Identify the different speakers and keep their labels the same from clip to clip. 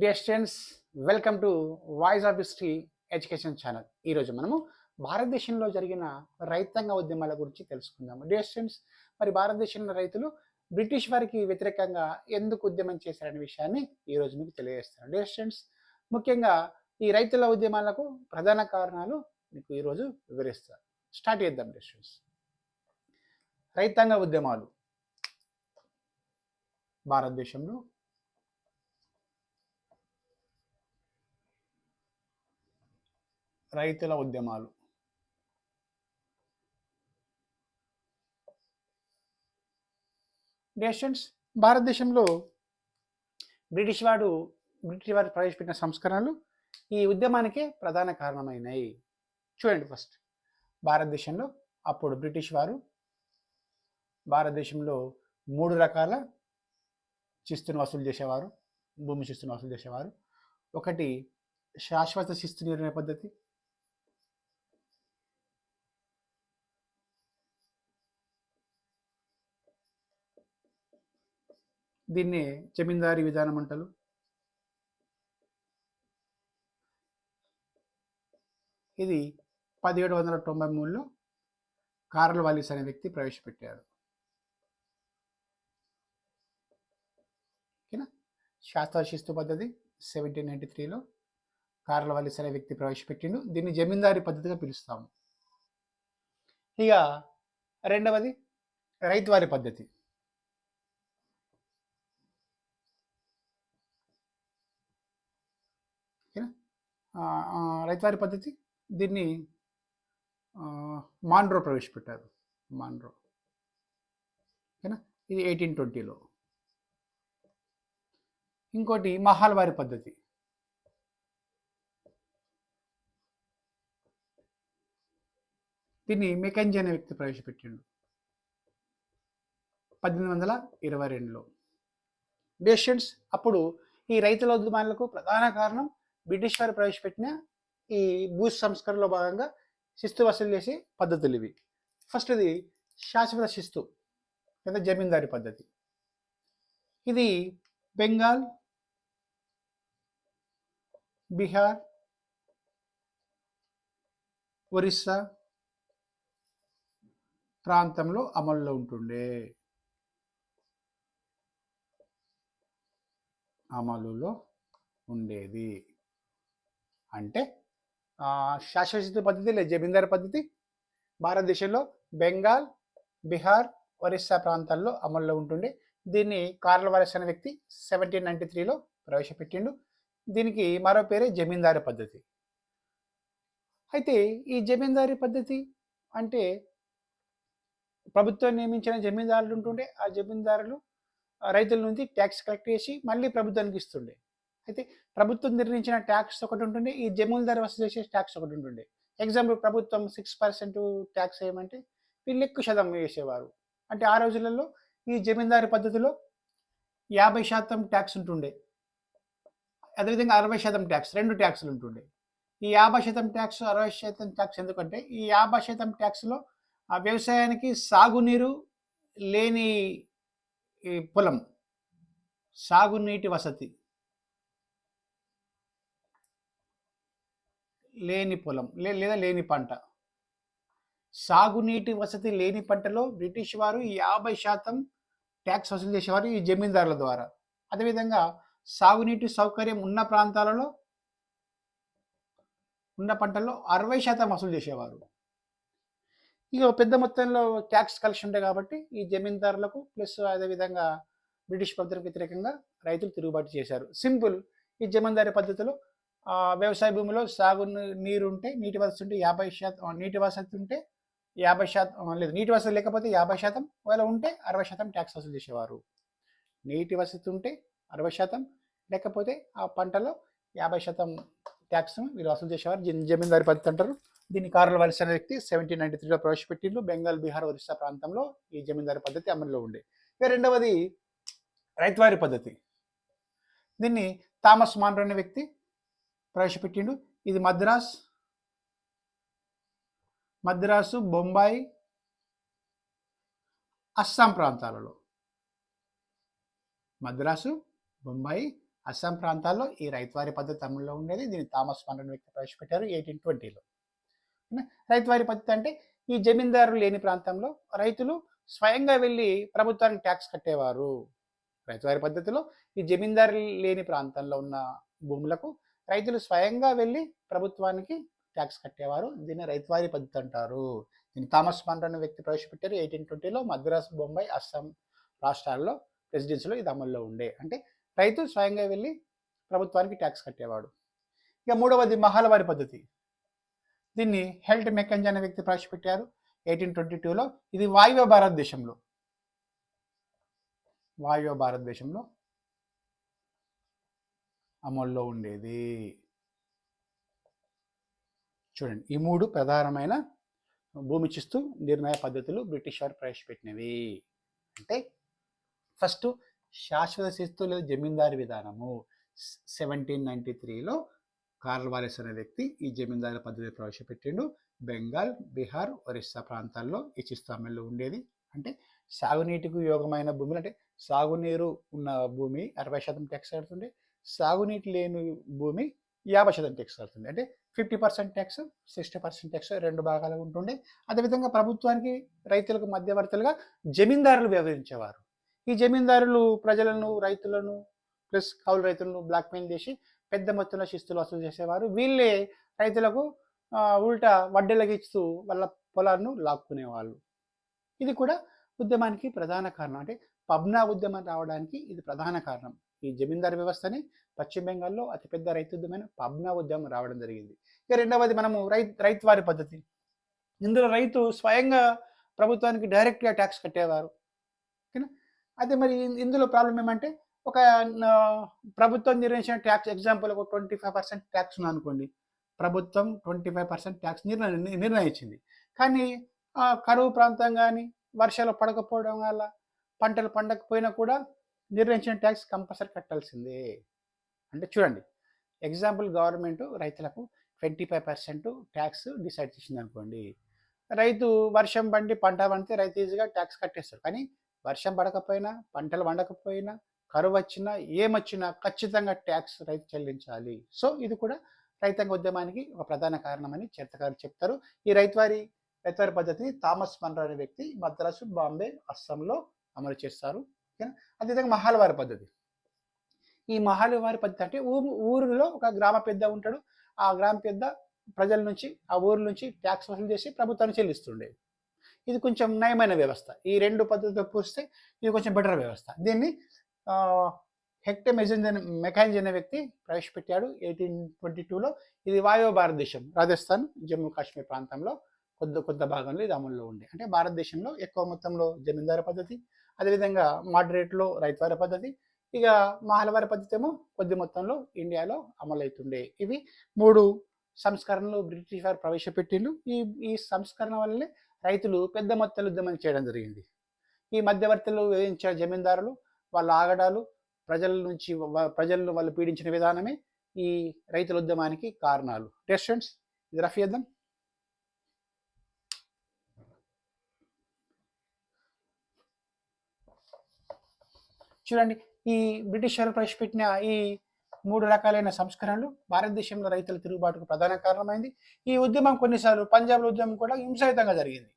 Speaker 1: Dear students welcome to voice of history education channel ఈరోజు మనము భారతదేశంలో జరిగిన రైతాంగ ఉద్యమాల గురించి తెలుసుకుందాము. డియర్ స్టూడెంట్స్ మరి భారతదేశంలో రైతులు బ్రిటిష్ వారికి వ్యతిరేకంగా ఎందుకు ఉద్యమం చేశారనే విషయాన్ని ఈరోజు మీకు తెలియజేస్తాను డియర్ స్టూడెంట్స్ ముఖ్యంగా ఈ రైతుల ఉద్యమాలకు ప్రధాన కారణాలు మీకు ఈరోజు వివరిస్తాను. స్టార్ట్ చేద్దాం డియర్ స్టూడెంట్స్ రైతాంగ ఉద్యమాలు భారతదేశంలో రైతుల ఉద్యమాలు. నేషన్స్ భారతదేశంలో బ్రిటిష్ వాడు బ్రిటిష్ వారు ప్రవేశపెట్టిన సంస్కరణలు ఈ ఉద్యమానికే ప్రధాన కారణమైనాయి. చూడండి ఫస్ట్ భారతదేశంలో అప్పుడు బ్రిటిష్ వారు భారతదేశంలో మూడు రకాల శిస్తును వసూలు చేసేవారు భూమి శిస్తును వసూలు చేసేవారు. ఒకటి శాశ్వత శిస్తు నిర్ణయ పద్ధతి దీన్ని జమీందారీ విధానం అంటారు. ఇది పదిహేడు వందల తొంభై మూడులో కార్ల వాలిస్ అనే వ్యక్తి ప్రవేశపెట్టారు. ఓకేనా? శాస్త్ర శిస్తు పద్ధతి సెవెంటీన్ నైంటీ త్రీలో కార్ల వాలిస్ అనే వ్యక్తి ప్రవేశపెట్టిండు. దీన్ని జమీందారీ పద్ధతిగా పిలుస్తాము. ఇక రెండవది రైతువారి పద్ధతి ఓకేనా ఆ, ఆ, రైతువారి పద్ధతి దీన్ని మాండ్రో ప్రవేశపెట్టారు. మాండ్రో ఓకేనా? ఇది ఎయిటీన్ ట్వంటీలో. ఇంకోటి మహాల్వారి పద్ధతి. దీన్ని మెకంజీ అనే వ్యక్తి ప్రవేశపెట్టిండు. పద్దెనిమిది వందల ఇరవై రెండులో. డేషన్స్ అప్పుడు ఈ రైతుల ఉద్యమాలకు ప్రధాన కారణం బ్రిటిష్ వారు ప్రవేశపెట్టిన ఈ భూ సంస్కరణలో భాగంగా శిస్తు వసూలు చేసే పద్ధతులు ఇవి. ఫస్ట్ ఇది శాశ్వత శిస్తు లేదా జమీందారీ పద్ధతి. ఇది బెంగాల్ బీహార్ ఒరిస్సా ప్రాంతంలో అమల్లో ఉంటుండే. అమలులో ఉండేది. అంటే శాశ్వత పద్ధతి లేదా జమీందారు పద్ధతి భారతదేశంలో బెంగాల్ బీహార్ ఒరిస్సా ప్రాంతాల్లో అమల్లో ఉంటుండే. దీన్ని కార్ల వారస్ అనే వ్యక్తి సెవెంటీన్ నైంటీ త్రీలో ప్రవేశపెట్టిండు. దీనికి మరో పేరే జమీందారు పద్ధతి. అయితే ఈ జమీందారీ పద్ధతి అంటే ప్రభుత్వం నియమించిన జమీందారులు ఉంటుండే. ఆ జమీందారులు రైతుల నుంచి ట్యాక్స్ కలెక్ట్ చేసి మళ్ళీ ప్రభుత్వానికి ఇస్తుండే. అయితే ప్రభుత్వం నిర్ణయించిన ట్యాక్స్ ఒకటి ఉంటుంది ఈ జమీందారు వసూలు చేసే ట్యాక్స్ ఒకటి ఉంటుంది. ఎగ్జాంపుల్ ప్రభుత్వం సిక్స్ పర్సెంట్ ట్యాక్స్ వేయమంటే వీళ్ళు ఎక్కువ శాతం వేసేవారు. అంటే ఆ రోజులలో ఈ జమీందారీ పద్ధతిలో యాభై శాతం ట్యాక్స్ ఉంటుండే. అదేవిధంగా అరవై శాతం ట్యాక్స్ రెండు ట్యాక్స్లు ఉంటుండే. ఈ యాభై శాతం ట్యాక్స్ అరవై శాతం ట్యాక్స్ ఎందుకంటే ఈ యాభై శాతం ట్యాక్స్లో ఆ వ్యవసాయానికి సాగునీరు లేని ఈ పొలం సాగునీటి వసతి లేని పొలం లే- లేదా లేని పంట. సాగునీటి వసతి లేని పంటలో బ్రిటిష్ వారు యాభై శాతం ట్యాక్స్ వసూలు చేసేవారు ఈ జమీందారుల ద్వారా. అదేవిధంగా సాగునీటి సౌకర్యం ఉన్న ప్రాంతాలలో ఉన్న పంటల్లో అరవై శాతం వసూలు చేసేవారు. ఇక పెద్ద మొత్తంలో ట్యాక్స్ కలెక్షన్ ఉంటాయి కాబట్టి ఈ జమీందారులకు ప్లస్ అదేవిధంగా బ్రిటిష్ పద్ధతికి వ్యతిరేకంగా రైతులు తిరుగుబాటు చేశారు. సింపుల్ ఈ జమీందారీ పద్ధతిలో వ్యవసాయ భూమిలో సాగు నీరు ఉంటే నీటి వసతి ఉంటే యాభై శాతం నీటి వసతి ఉంటే యాభై శాతం లేదు నీటి వసతి లేకపోతే యాభై శాతం ఒకవేళ ఉంటే అరవై శాతం ట్యాక్స్ వసూలు చేసేవారు. నీటి వసతి ఉంటే అరవై శాతం లేకపోతే ఆ పంటలో యాభై శాతం ట్యాక్స్ వీళ్ళు వసూలు చేసేవారు. జమీందారి పద్ధతి అంటారు. దీన్ని కార్ల వలస అనే వ్యక్తి సెవెంటీన్ నైన్టీ త్రీలో ప్రవేశపెట్టిండు. బెంగాల్ బీహార్ ఒరిస్సా ప్రాంతంలో ఈ జమీందారి పద్ధతి అమల్లో ఉండే. ఇక రెండవది రైతువారి పద్ధతి. దీన్ని థామస్ మాన్రో అనే వ్యక్తి ప్రవేశపెట్టిండు. ఇది మద్రాస్. మద్రాసు బొంబాయి అస్సాం ప్రాంతాలలో. మద్రాసు బొంబాయి అస్సాం ప్రాంతాల్లో ఈ రైతువారి పద్ధతి అమల్లో ఉండేది. దీన్ని థామస్ మన్ వ్యక్తి ప్రవేశపెట్టారు ఎయిటీన్ ట్వంటీలో. రైతువారి పద్ధతి అంటే ఈ జమీందారులు లేని ప్రాంతంలో రైతులు స్వయంగా వెళ్ళి ప్రభుత్వానికి ట్యాక్స్ కట్టేవారు. రైతువారి పద్ధతిలో ఈ జమీందారు లేని ప్రాంతంలో ఉన్న భూములకు రైతులు స్వయంగా వెళ్ళి ప్రభుత్వానికి ట్యాక్స్ కట్టేవారు. దీన్ని రైతువారి పద్ధతి అంటారు. దీన్ని థామస్ మన్ అనే వ్యక్తి ప్రవేశపెట్టారు. ఎయిటీన్ ట్వంటీలో మద్రాస్ బొంబాయి అస్సాం రాష్ట్రాల్లో ప్రెసిడెన్సీలో ఇది అమల్లో ఉండే. అంటే రైతు స్వయంగా వెళ్ళి ప్రభుత్వానికి ట్యాక్స్ కట్టేవాడు. ఇక మూడవది మహాలవారి పద్ధతి. దీన్ని హెల్త్ మెకంజ్ అనే వ్యక్తి ప్రవేశపెట్టారు. ఎయిటీన్ ట్వంటీ టూలో ఇది వాయువ్య భారతదేశంలో. వాయువ్య భారతదేశంలో అమల్లో ఉండేది. చూడండి ఈ మూడు ప్రధానమైన భూమి చిస్తు నిర్ణయ పద్ధతులు బ్రిటిష్ వారు ప్రవేశపెట్టినవి. అంటే ఫస్ట్ శాశ్వత శిస్తు లేదా జమీందారీ విధానము. సెవెంటీన్ నైంటీ త్రీలో కార్ల్ వారెస్ అనే వ్యక్తి ఈ జమీందారు పద్ధతి ప్రవేశపెట్టిండు. బెంగాల్ బీహార్ ఒరిస్సా ప్రాంతాల్లో ఈ చిస్తు అమల్లో ఉండేది. అంటే సాగునీటికి యోగమైన భూములు అంటే సాగునీరు ఉన్న భూమి అరవై శాతం ట్యాక్స్ కడుతుండే. సాగునీటి లేని భూమి యాభై శాతం ట్యాక్స్ కడుతుంది. అంటే fifty percent tax sixty percent tax రెండు భాగాలు ఉంటుండే. అదేవిధంగా ప్రభుత్వానికి రైతులకు మధ్యవర్తులుగా జమీందారులు వ్యవహరించేవారు. ఈ జమీందారులు ప్రజలను రైతులను ప్లస్ కౌలు రైతులను బ్లాక్మెయిల్ చేసి పెద్ద మొత్తంలో శిస్తులు వసూలు చేసేవారు. వీళ్ళే రైతులకు ఉల్టా వడ్డీలకు వాళ్ళ పొలాలను లాక్కునేవాళ్ళు. ఇది కూడా ఉద్యమానికి ప్రధాన కారణం. అంటే పబ్నా ఉద్యమం రావడానికి ఇది ప్రధాన కారణం. ఈ జమీందారు వ్యవస్థని పశ్చిమ బెంగాల్లో అతిపెద్ద రైతు ఉద్యమైన పబ్నా ఉద్యమం రావడం జరిగింది. ఇక రెండవది మనము రైతు రైతువారి పద్ధతి. ఇందులో రైతు స్వయంగా ప్రభుత్వానికి డైరెక్ట్గా ట్యాక్స్ కట్టేవారు. ఓకేనా? అయితే మరి ఇందులో ప్రాబ్లం ఏమంటే ఒక ప్రభుత్వం నిర్ణయించిన ట్యాక్స్ ఎగ్జాంపుల్ ఒక ట్వంటీ ఫైవ్ పర్సెంట్ ట్యాక్స్ అనుకోండి ప్రభుత్వం ట్వంటీ ఫైవ్ పర్సెంట్ ట్యాక్స్ నిర్ణయం నిర్ణయించింది. కానీ ఆ, కరువు ప్రాంతం కానీ వర్షాలు పడకపోవడం వల్ల పంటలు పండకపోయినా కూడా నిర్ణయించిన ట్యాక్స్ కంపల్సరీ కట్టాల్సిందే. అంటే చూడండి ఎగ్జాంపుల్ గవర్నమెంట్ రైతులకు twenty five percent tax decide చేసింది అనుకోండి రైతు వర్షం పండి పంట పండితే రైతు ఈజీగా ట్యాక్స్ కట్టేస్తారు కానీ వర్షం పడకపోయినా పంటలు పండకపోయినా కరువు వచ్చినా ఏమొచ్చినా ఖచ్చితంగా ట్యాక్స్ రైతు చెల్లించాలి. సో ఇది కూడా రైతాంగ ఉద్యమానికి ఒక ప్రధాన కారణమని చరిత్రకారులు చెప్తారు. ఈ రైతువారి రైతువారి పద్ధతిని థామస్ మన్రో అనే వ్యక్తి మద్రాసు బాంబే అస్సాంలో అమలు చేస్తారు. ఓకేనా? అదేవిధంగా మహాలవారి పద్ధతి. ఈ మహాలవారి పద్ధతి అంటే ఊరు ఊరిలో ఒక గ్రామ పెద్ద ఉంటాడు. ఆ గ్రామ పెద్ద ప్రజల నుంచి ఆ ఊరు నుంచి ట్యాక్స్ వసూలు చేసి ప్రభుత్వాన్ని చెల్లిస్తుండే. ఇది కొంచెం నయమైన వ్యవస్థ. ఈ రెండు పద్ధతులతో పోస్తే ఇది కొంచెం బెటర్ వ్యవస్థ. దీన్ని హెక్టే అనే మెకానిజ్ అనే వ్యక్తి ప్రవేశపెట్టాడు ఎయిటీన్ ట్వంటీ టూలో. ఇది వాయువ భారతదేశం రాజస్థాన్ జమ్మూ కాశ్మీర్ ప్రాంతంలో కొద్ది కొద్ది భాగంలో ఇది అమల్లో ఉంది అంటే భారతదేశంలో ఎక్కువ మొత్తంలో జమీందారు పద్ధతి అదేవిధంగా మోడరేట్లో రైతువారి పద్ధతి ఇక మహాలవారి పద్ధతి ఏమో కొద్ది మొత్తంలో ఇండియాలో అమలవుతుండే ఇవి మూడు సంస్కరణలు బ్రిటిష్ వారు ప్రవేశపెట్టిండ్రు. ఈ ఈ సంస్కరణ వల్లనే రైతులు పెద్ద మొత్తంలో ఉద్యమం చేయడం జరిగింది. ఈ మధ్యవర్తులు వేయించిన జమీందారులు వాళ్ళ ఆగడాలు ప్రజల నుంచి ప్రజలను వాళ్ళు పీడించిన విధానమే ఈ రైతుల ఉద్యమానికి కారణాలు. స్టూడెంట్స్ ఇది రఫ్ చూడండి ఈ బ్రిటిష్ వారు ప్రవేశపెట్టిన ఈ మూడు రకాలైన సంస్కరణలు భారతదేశంలో రైతుల తిరుగుబాటుకు ప్రధాన కారణమైంది. ఈ ఉద్యమం కొన్నిసార్లు పంజాబ్లో ఉద్యమం కూడా హింసాయుతంగా జరిగింది.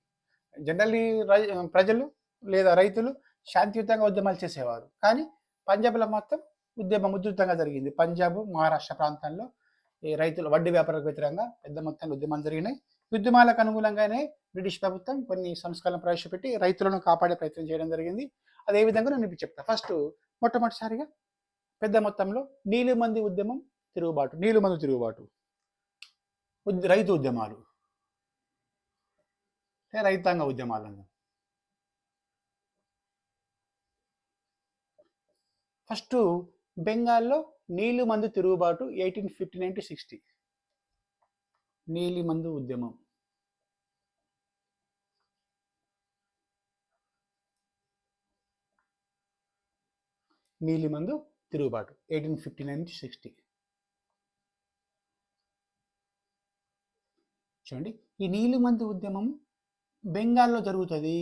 Speaker 1: జనరల్లీ ప్రజలు లేదా రైతులు శాంతియుతంగా ఉద్యమాలు చేసేవారు. కానీ పంజాబ్లో మొత్తం ఉద్యమం ఉధృతంగా జరిగింది. పంజాబ్ మహారాష్ట్ర ప్రాంతాల్లో ఈ రైతులు వడ్డీ వ్యాపారులకు వ్యతిరేకంగా పెద్ద మొత్తంలో ఉద్యమాలు జరిగినాయి. ఉద్యమాలకు అనుగుణంగానే బ్రిటిష్ ప్రభుత్వం కొన్ని సంస్కరణలు ప్రవేశపెట్టి రైతులను కాపాడే ప్రయత్నం చేయడం జరిగింది. అదే విధంగా నేను చెప్తా. ఫస్ట్ మొట్టమొదటిసారిగా పెద్ద మొత్తంలో నీలిమంది ఉద్యమం తిరుగుబాటు నీలిమందు తిరుగుబాటు. రైతు ఉద్యమాలు. రైతాంగ ఉద్యమాలు ఫస్ట్ బెంగాల్లో నీలిమందు తిరుగుబాటు eighteen fifty nine to sixty నీలిమందు ఉద్యమం. నీలిమందు తిరుగుబాటు ఎయిటీన్ ఫిఫ్టీ నైన్ నుంచి సిక్స్టీ. చూడండి ఈ నీలిమందు ఉద్యమం బెంగాల్లో జరుగుతుంది.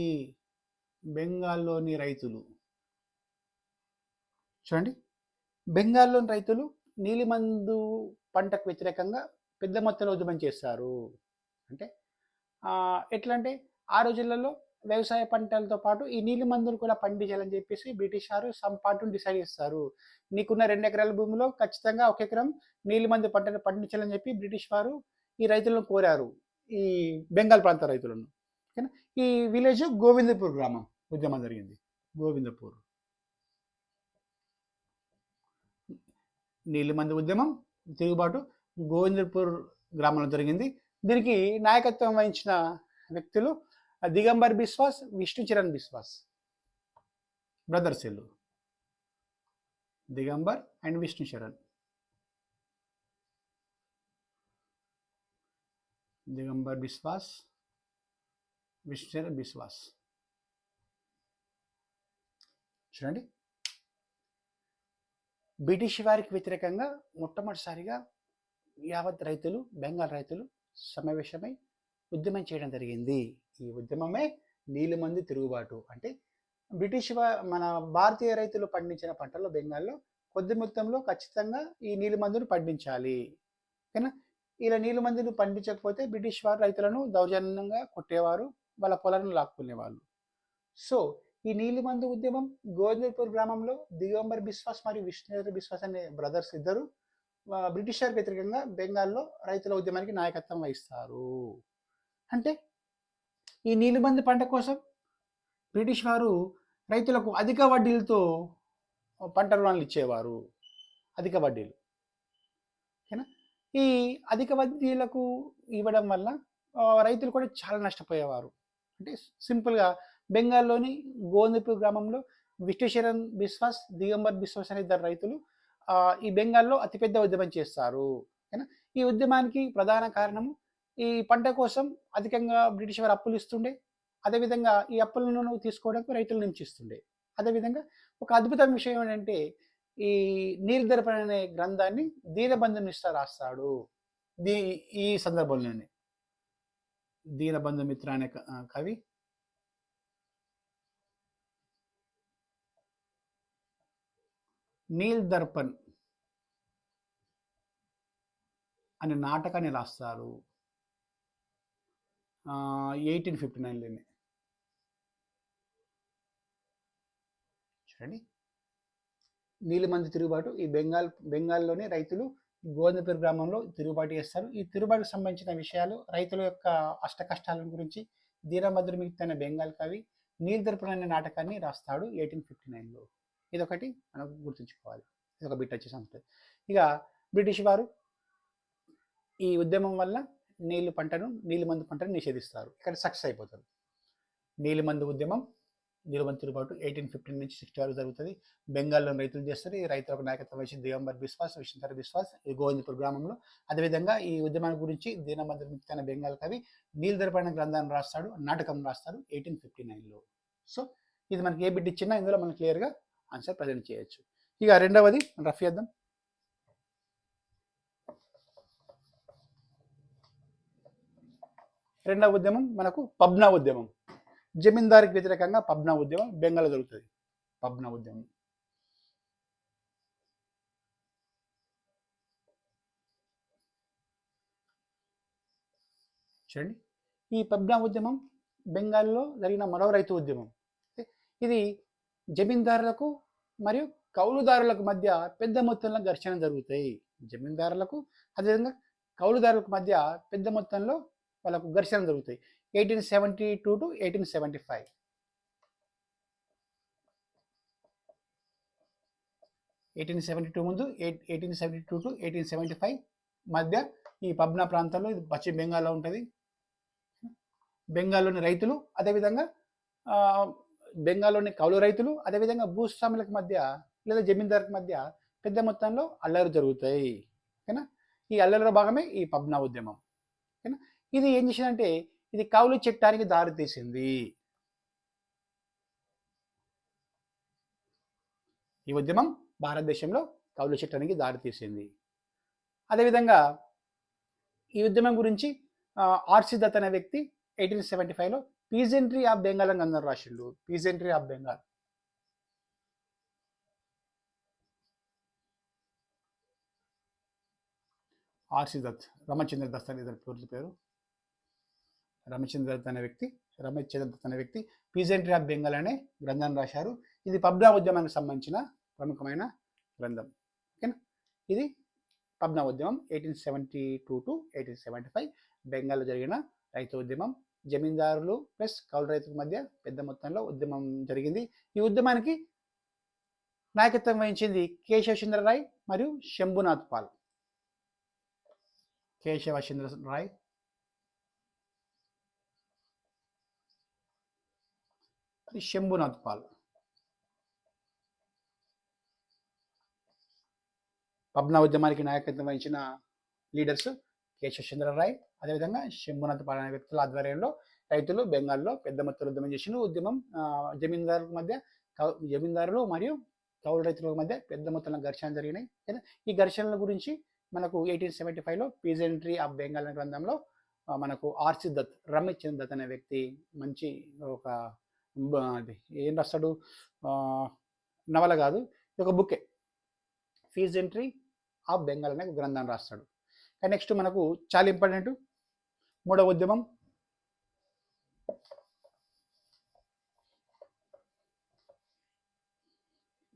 Speaker 1: బెంగాల్లోని రైతులు. చూడండి బెంగాల్లోని రైతులు నీలిమందు పంటకు వ్యతిరేకంగా పెద్ద మొత్తంలో ఉద్యమం చేస్తారు. అంటే ఎట్లా అంటే ఆ రోజులలో వ్యవసాయ పంటలతో పాటు ఈ నీలి మందులు కూడా పండించాలని చెప్పేసి బ్రిటిష్ వారు సమ్ డిసైడ్ చేస్తారు. నీకున్న రెండు ఎకరాల భూమిలో ఖచ్చితంగా ఒక ఎకరం నీళ్ళు మందు పంటను పండించాలని చెప్పి బ్రిటిష్ వారు ఈ రైతులను కోరారు. ఈ బెంగాల్ ప్రాంత రైతులను. ఓకేనా? ఈ విలేజ్ గోవిందపూర్ గ్రామం ఉద్యమం జరిగింది. గోవిందపూర్. నీలిమంది ఉద్యమం తిరుగుబాటు గోవిందపూర్ గ్రామంలో జరిగింది. దీనికి నాయకత్వం వహించిన వ్యక్తులు దిగంబర్ బిశ్వాస్ విష్ణు చరణ్ బిశ్వాస్. బ్రదర్స్ ఇల్లు దిగంబర్ అండ్ విష్ణు చరణ్. దిగంబర్ బిశ్వాస్ విష్ణు చరణ్ బిశ్వాస్. చూడండి. బ్రిటిష్ వారికి వ్యతిరేకంగా మొట్టమొదటిసారిగా యావత్ రైతులు బెంగాల్ రైతులు సమావేశమై ఉద్యమం చేయడం జరిగింది. ఈ ఉద్యమమే నీలిమంది తిరుగుబాటు. అంటే బ్రిటిష్ మన భారతీయ రైతులు పండించిన పంటల్లో బెంగాల్లో కొద్ది మొత్తంలో ఖచ్చితంగా ఈ నీలిమందును పండించాలి. ఓకేనా? ఇలా నీలిమందును పండించకపోతే బ్రిటిష్ వారు రైతులను దౌర్జన్యంగా కొట్టేవారు వాళ్ళ పొలాలను లాక్కునేవాళ్ళు. సో ఈ నీలిమందు ఉద్యమం గోవిందపూర్ గ్రామంలో దిగంబర్ బిశ్వాస్ మరియు విష్ణుదేవర బిశ్వాస్ అనే బ్రదర్స్ ఇద్దరు బ్రిటిష్ వారికి వ్యతిరేకంగా బెంగాల్లో రైతుల ఉద్యమానికి నాయకత్వం వహిస్తారు. అంటే ఈ నీలిబంది పంట కోసం బ్రిటిష్ వారు రైతులకు అధిక వడ్డీలతో పంట రుణాలు ఇచ్చేవారు. అధిక వడ్డీలు. ఓకేనా? ఈ అధిక వడ్డీలకు ఇవ్వడం వల్ల రైతులు కూడా చాలా నష్టపోయేవారు. అంటే సింపుల్గా బెంగాల్లోని గోందపూర్ గ్రామంలో విష్ణుశరణ్ బిశ్వాస్ దిగంబర్ బిశ్వాస్ అనే ఇద్దరు రైతులు ఈ బెంగాల్లో అతిపెద్ద ఉద్యమం చేస్తారు. ఓకేనా? ఈ ఉద్యమానికి ప్రధాన కారణము ఈ పంట కోసం అధికంగా బ్రిటిష్ వారు అప్పులు ఇస్తుండే. అదేవిధంగా ఈ అప్పులను తీసుకోవడానికి రైతులు నించిస్తుండే అదేవిధంగా ఒక అద్భుతమైన విషయం ఏంటంటే ఈ నీర్దర్పణ అనే గ్రంథాన్ని దీనబంధు మిశ్ర రాస్తాడు. దీ ఈ సందర్భంలోనే. దీనబంధు మిత్ర అనే కవి. నీల్ దర్పణ్ అనే నాటకాన్ని రాస్తారు. ఎయిటీన్ ఫిఫ్టీ నైన్లోనే చూడండి. నీలిమంది తిరుగుబాటు ఈ బెంగాల్ బెంగాల్లోని రైతులు గోవిందపేరు గ్రామంలో తిరుగుబాటు చేస్తారు. ఈ తిరుగుబాటుకు సంబంధించిన విషయాలు రైతుల యొక్క అష్ట కష్టాల గురించి దీనభద్ర మిగతా బెంగాల్ కవి నీల్దర్పణ అనే నాటకాన్ని రాస్తాడు ఎయిటీన్ ఫిఫ్టీ నైన్లో. ఇదొకటి మనం గుర్తుంచుకోవాలి. ఇది ఒక బిట్ వచ్చే సంస్థ. ఇక బ్రిటిష్ వారు ఈ ఉద్యమం వల్ల నీళ్ళు పంటను నీలిమందు పంటను నిషేధిస్తారు. ఇక్కడ సక్సెస్ అయిపోతారు. నీలిమందు ఉద్యమం నీలిమందు తిరుగుబాటు ఎయిటీన్ ఫిఫ్టీన్ నుంచి సిక్స్టీ వరకు జరుగుతుంది. బెంగాల్లో రైతులు చేస్తారు. ఈ రైతులకు నాయకత్వం వహించి దిగంబర్ విశ్వాస్ విష్ణుధర విశ్వాస్ ఈ గోవిందపూర్ గ్రామంలో. అదేవిధంగా ఈ ఉద్యమాన్ని గురించి దీనమంది మిక్తైన బెంగాల్ కవి నీలదర్పణ గ్రంథాన్ని రాస్తాడు నాటకం రాస్తాడు ఎయిటీన్ ఫిఫ్టీ నైన్లో. సో ఇది మనకి ఏ బిడ్డ ఇచ్చినా ఇందులో మనం క్లియర్గా ఆన్సర్ ప్రజెంట్ చేయొచ్చు. ఇక రెండవది రఫ్ చేద్దాం రెండవ ఉద్యమం మనకు పబ్నా ఉద్యమం. జమీందారికి వ్యతిరేకంగా పబ్నా ఉద్యమం బెంగాల్లో జరుగుతుంది. పబ్నా ఉద్యమం. చూడండి. ఈ పబ్నా ఉద్యమం బెంగాల్లో జరిగిన మరో రైతు ఉద్యమం. ఇది జమీందారులకు మరియు కౌలుదారులకు మధ్య పెద్ద మొత్తంలో ఘర్షణ జరుగుతాయి. జమీందారులకు అదేవిధంగా కౌలుదారులకు మధ్య పెద్ద మొత్తంలో వాళ్ళకు ఘర్షణ జరుగుతాయి. Eighteen seventy two to eighteen seventy five. Eighteen seventy two ముందు eight eighteen seventy two to eighteen seventy five మధ్య ఈ పబ్నా ప్రాంతంలో ఇది పశ్చిమ బెంగాల్లో ఉంటుంది. బెంగాల్లోని రైతులు అదేవిధంగా బెంగాల్లోని కౌలు రైతులు అదేవిధంగా భూస్వాములకు మధ్య లేదా జమీందారులకు మధ్య పెద్ద మొత్తంలో అల్లరి జరుగుతాయి. ఓకేనా? ఈ అల్లరిలో భాగమే ఈ పబ్నా ఉద్యమం. ఇది ఏం చేసిందంటే ఇది కౌలు చట్టానికి దారితీసింది ఈ ఉద్యమం భారతదేశంలో కౌలు చట్టానికి దారితీసింది అదేవిధంగా ఈ ఉద్యమం గురించి ఆర్సి దత్ అనే వ్యక్తి ఎయిటీన్ సెవెంటీ ఫైవ్లో పీజెంట్రీ ఆఫ్ బెంగాల్ అని అందరు రాసిండు. Peasantry of Bengal. R C Dutt Ramachandra Dutt అనే పూర్తి పేరు. రమచంద్ర దత్ అనే వ్యక్తి రమేష్ దత్ అనే వ్యక్తి పీజెంట్రీ ఆఫ్ బెంగాల్ అనే గ్రంథాన్ని రాశారు. ఇది పబ్నా ఉద్యమానికి సంబంధించిన ప్రముఖమైన గ్రంథం. ఓకేనా? ఇది పబ్నా ఉద్యమం eighteen seventy two to eighteen seventy five బెంగాల్లో జరిగిన రైతు ఉద్యమం జమీందారులు ప్లస్ కౌలు రైతుల మధ్య పెద్ద మొత్తంలో ఉద్యమం జరిగింది. ఈ ఉద్యమానికి నాయకత్వం వహించింది కేశవచంద్ర రాయ్ మరియు శంభునాథ్ పాల్. కేశవచంద్ర రాయ్ అది శంభునాథ్ పాల్. పబ్నా ఉద్యమానికి నాయకత్వం వహించిన లీడర్స్ కేశవచంద్ర రాయ్ అదేవిధంగా శంభునాథ్ పాల్ అనే వ్యక్తుల ఆధ్వర్యంలో రైతులు బెంగాల్లో పెద్ద మొత్తంలో ఉద్యమం చేసిన ఉద్యమం జమీందారుల మధ్య కౌ- జమీందారులు మరియు కౌలు రైతుల మధ్య పెద్ద మొత్తంలో ఘర్షణ జరిగినాయి. ఈ ఘర్షణల గురించి మనకు ఎయిటీన్ సెవెంటీ ఫైవ్లో పీజెంట్రీ ఆఫ్ బెంగాల్ అనే గ్రంథంలో మనకు ఆర్సి దత్ రమేష్ చంద్ర దత్ అనే వ్యక్తి మంచి ఒక అది ఏం రాస్తాడు నవల కాదు ఇది ఒక బుక్కే. ఎంట్రీ ఆఫ్ బెంగాల్ అనే ఒక గ్రంథాన్ని రాస్తాడు. నెక్స్ట్ మనకు చాలా ఇంపార్టెంట్ మూడవ ఉద్యమం.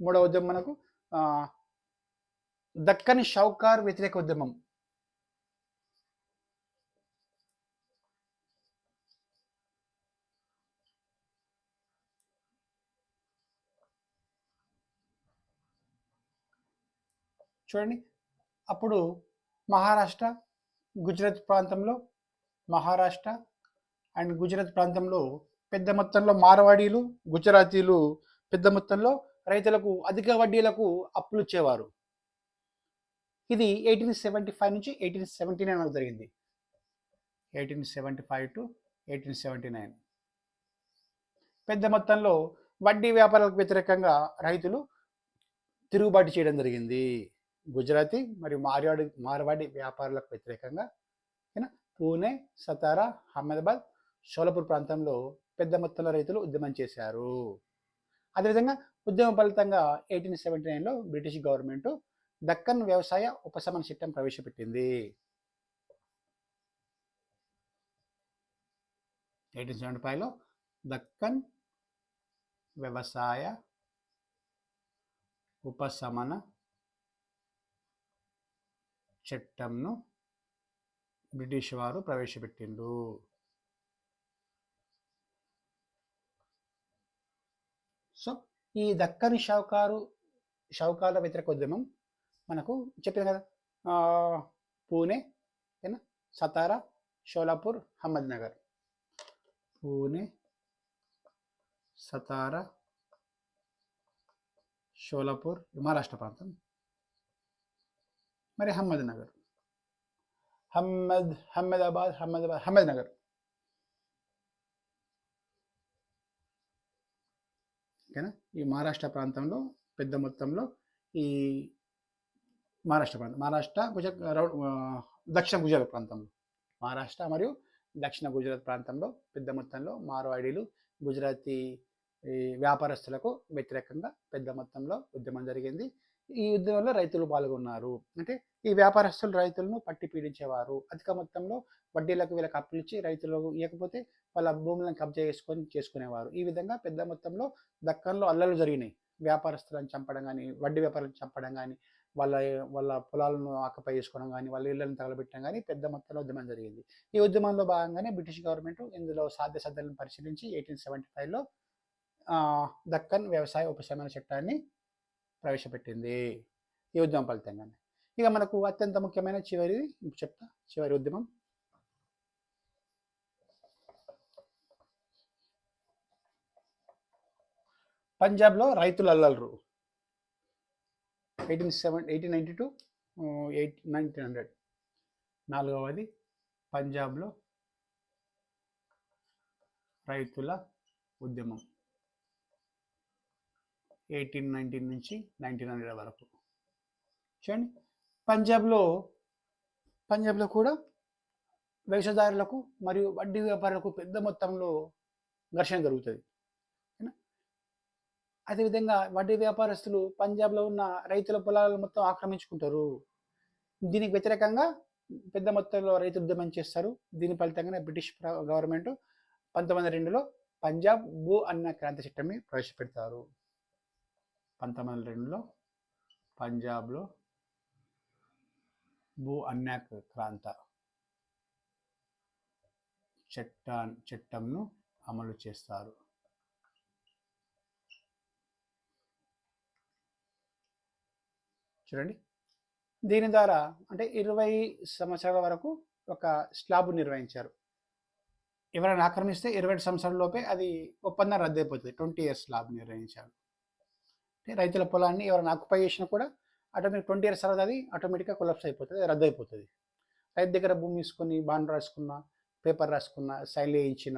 Speaker 1: మూడవ ఉద్యమం మనకు దక్కని షౌకార్ వ్యతిరేక ఉద్యమం. చూడండి. అప్పుడు మహారాష్ట్ర గుజరాత్ ప్రాంతంలో మహారాష్ట్ర అండ్ గుజరాత్ ప్రాంతంలో పెద్ద మొత్తంలో మార్వాడీలు గుజరాతీలు పెద్ద మొత్తంలో రైతులకు అధిక వడ్డీలకు అప్పులు ఇచ్చేవారు. ఇది ఎయిటీన్ సెవెంటీ ఫైవ్ నుంచి ఎయిటీన్ సెవెంటీ నైన్ వరకు జరిగింది. Eighteen seventy five to eighteen seventy nine. పెద్ద మొత్తంలో వడ్డీ వ్యాపారాలకు వ్యతిరేకంగా రైతులు తిరుగుబాటు చేయడం జరిగింది. గుజరాతీ మరియు మార్వాడి మార్వాడి వ్యాపారులకు వ్యతిరేకంగా పూణే సతారా అహ్మదాబాద్ షోలపూర్ ప్రాంతంలో పెద్ద మొత్తంలో రైతులు ఉద్యమం చేశారు. అదేవిధంగా ఉద్యమ ఫలితంగా ఎయిటీన్ సెవెంటీ నైన్లో బ్రిటిష్ గవర్నమెంట్ దక్కన్ వ్యవసాయ ఉపశమన చట్టం ప్రవేశపెట్టింది. ఎయిటీన్ సెవెంటీ ఫైవ్లో దక్కన్ వ్యవసాయ ఉపశమన చట్టంను బ్రిటిష్ వారు ప్రవేశపెట్టిండు సో ఈ దక్కని షౌకారు షౌకాల వ్యతిరేక ఉద్యమం మనకు చెప్పిన కదా పూణే ఏనా? సతారా షోలాపూర్ అహ్మద్నగర్ పూణే సతారా షోలాపూర్ మహారాష్ట్ర ప్రాంతం. మరి అహ్మద్నగర్ హమ్మద్ హమ్మదాబాద్ హమ్మదాబాద్ అహ్మద్నగర్ ఓకేనా? ఈ మహారాష్ట్ర ప్రాంతంలో పెద్ద మొత్తంలో ఈ మహారాష్ట్ర ప్రాంతం మహారాష్ట్ర గుజరాత్ దక్షిణ గుజరాత్ ప్రాంతంలో. మహారాష్ట్ర మరియు దక్షిణ గుజరాత్ ప్రాంతంలో పెద్ద మొత్తంలో మార్వాడీలు గుజరాతీ ఈ వ్యాపారస్తులకు వ్యతిరేకంగా పెద్ద మొత్తంలో ఉద్యమం జరిగింది. ఈ ఉద్యమంలో రైతులు పాల్గొన్నారు. అంటే ఈ వ్యాపారస్తులు రైతులను పట్టి పీడించేవారు. అధిక మొత్తంలో వడ్డీలకు వీళ్ళకి అప్పులు ఇచ్చి రైతులు ఇవ్వకపోతే వాళ్ళ భూములను కబ్జా చేసుకొని చేసుకునేవారు. ఈ విధంగా పెద్ద మొత్తంలో దక్కన్లో అల్లలు జరిగినాయి. వ్యాపారస్తులను చంపడం కానీ వడ్డీ వ్యాపారులను చంపడం కానీ వాళ్ళ వాళ్ళ పొలాలను ఆకపై చేసుకోవడం కానీ వాళ్ళ ఇళ్ళను తగలబెట్టడం కానీ పెద్ద మొత్తంలో ఉద్యమం జరిగింది. ఈ ఉద్యమంలో భాగంగానే బ్రిటిష్ గవర్నమెంట్ ఇందులో సాధ్య సాధ్యాలను పరిశీలించి ఎయిటీన్ సెవెంటీ ఫైవ్లో దక్కన్ వ్యవసాయ ఉపశమన చట్టాన్ని ప్రవేశపెట్టింది. ఈ ఉద్యమం ఫలితంగానే. ఇక మనకు అత్యంత ముఖ్యమైన చివరి చెప్తా చివరి ఉద్యమం. పంజాబ్లో రైతులు అల్లల్రు eighteen seven eighteen ninety two eight nineteen hundred. నాలుగవది పంజాబ్లో రైతుల ఉద్యమం. ఎయిటీన్ నైన్టీన్ నుంచి నైన్టీన్ హండ్రెడ్ వరకు. చూడండి. పంజాబ్లో పంజాబ్లో కూడా వేషధారులకు మరియు వడ్డీ వ్యాపారులకు పెద్ద మొత్తంలో ఘర్షణ జరుగుతుంది. అదేవిధంగా వడ్డీ వ్యాపారస్తులు పంజాబ్లో ఉన్న రైతుల పొలాలను మొత్తం ఆక్రమించుకుంటారు. దీనికి వ్యతిరేకంగా పెద్ద మొత్తంలో రైతు ఉద్యమం చేస్తారు. దీని ఫలితంగానే బ్రిటిష్ గవర్నమెంట్ పంతొమ్మిది వందల రెండులో పంజాబ్ భూ అన్న క్రాంతి చట్టాన్ని ప్రవేశపెడతారు. పంతొమ్మిది వందల రెండులో పంజాబ్లో భూ అన్యాక్ క్రాంత చట్టా చట్టంను అమలు చేస్తారు. చూడండి. దీని ద్వారా అంటే ఇరవై సంవత్సరాల వరకు ఒక స్లాబ్ నిర్వహించారు. ఎవరైనా ఆక్రమిస్తే ఇరవై సంవత్సరాల లోపే అది ఒప్పందం రద్దయిపోతుంది. ట్వంటీ ఇయర్స్ స్లాబ్ నిర్వహించారు. అంటే రైతుల పొలాన్ని ఎవరైనా ఆక్యుపై చేసినా కూడా ఆటోమేటిక్ ట్వంటీ ఇయర్స్ తర్వాత అది ఆటోమేటిక్గా కొలాప్స్ అయిపోతుంది రద్దు అయిపోతుంది రైతు దగ్గర భూమి తీసుకొని బాండ్ రాసుకున్న పేపర్ రాసుకున్న సైన్ వేయించిన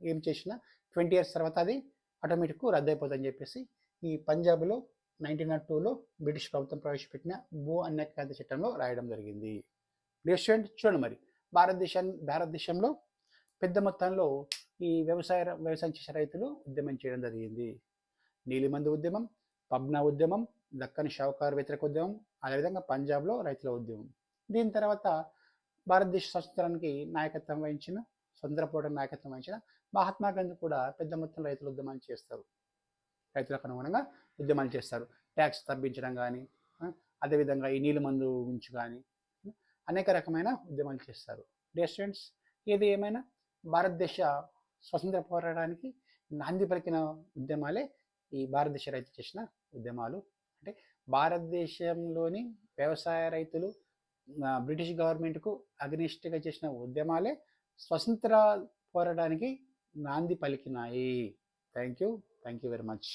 Speaker 1: ఏం చేసినా ట్వంటీ ఇయర్స్ తర్వాత అది ఆటోమేటిక్ రద్దు అయిపోతుంది అని చెప్పేసి ఈ పంజాబ్లో నైన్టీన్ నాట్ టూలో బ్రిటిష్ ప్రభుత్వం ప్రవేశపెట్టిన భూ అన్యక్రాంతి చట్టంలో రాయడం జరిగింది. స్టూడెంట్ చూడండి మరి. భారతదేశాన్ని భారతదేశంలో పెద్ద మొత్తంలో ఈ వ్యవసాయ వ్యవసాయం చేసే రైతులు ఉద్యమం చేయడం జరిగింది. నీలిమందు ఉద్యమం పబ్నా ఉద్యమం దక్కన్ షావుకార్ వ్యతిరేక ఉద్యమం అదేవిధంగా పంజాబ్లో రైతుల ఉద్యమం. దీని తర్వాత భారతదేశ స్వతంత్రానికి నాయకత్వం వహించిన స్వతంత్రపోరా నాయకత్వం వహించిన మహాత్మా గాంధీ కూడా పెద్ద మొత్తంలో రైతుల ఉద్యమాలు చేస్తారు. రైతులకు అనుగుణంగా ఉద్యమాలు చేస్తారు. ట్యాక్స్ తగ్గించడం కానీ అదేవిధంగా ఈ నీళ్ళు మందు గురించి కానీ అనేక రకమైన ఉద్యమాలు చేస్తారు. డియర్ స్టూడెంట్స్ ఏది ఏమైనా భారతదేశ స్వతంత్ర పోరాటానికి నాంది పలికిన ఉద్యమాలే ఈ భారతదేశ రైతు చేసిన ఉద్యమాలు. అంటే భారతదేశంలోని వ్యవసాయ రైతులు బ్రిటిష్ గవర్నమెంట్కు అగ్నిష్టగా చేసిన ఉద్యమాలే స్వతంత్ర పోరాటానికి నాంది పలికినాయి. Thank you thank you very much.